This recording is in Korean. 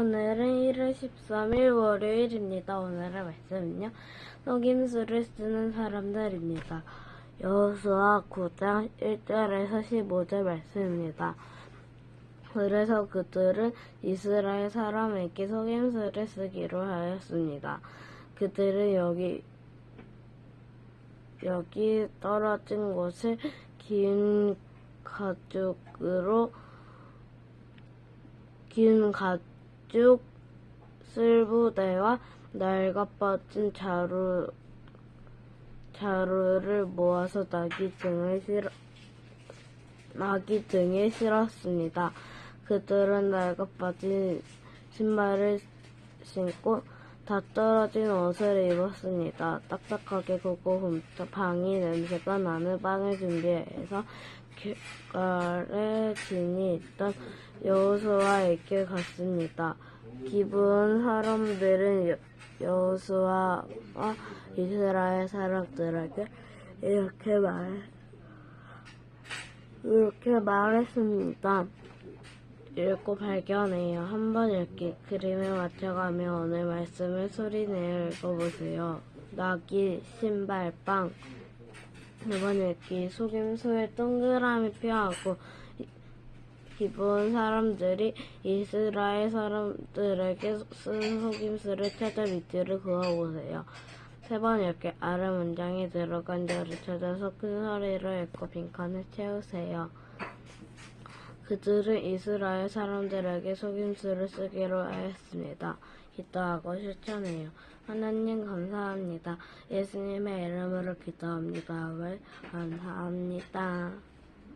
오늘은 1월 13일 월요일입니다. 오늘의 말씀은요. 속임수를 쓰는 사람들입니다. 여호수아 9장 1절에서 15절 말씀입니다. 그래서 그들은 이스라엘 사람에게 속임수를 쓰기로 하였습니다. 그들은 여기 여기 떨어진 곳을 긴 가죽으로 긴 가죽 쓸부대와 낡아빠진 자루 자루를 모아서 나귀 등을 실어 나귀 등에 실었습니다. 그들은 낡아빠진 신발을 신고 다 떨어진 옷을 입었습니다. 딱딱하게 굽고 훔쳐 방이 냄새가 나는 빵을 준비해서 길가에 진이 있던 여호수아에게 갔습니다. 기분 사람들은 여- 여호수아와 이스라엘 사람들에게 이렇게 말 이렇게 말했습니다. 읽고 발견해요. 한 번 읽기 그림에 맞춰가며 오늘 말씀을 소리내어 읽어보세요. 낙이, 신발, 빵. 이번 읽기 속임수에 동그라미 표하고 이- 기본 사람들이 이스라엘 사람들에게 쓴 속임수를 찾아 밑줄을 그어보세요. 세번 읽기 아래 문장에 들어간 자를 찾아서 큰 소리로 읽고 빈칸을 채우세요. 그들은 이스라엘 사람들에게 속임수를 쓰기로 하였습니다. 기도하고 실천해요. 하나님 감사합니다. 예수님의 이름으로 기도합니다. 왜 감사합니다.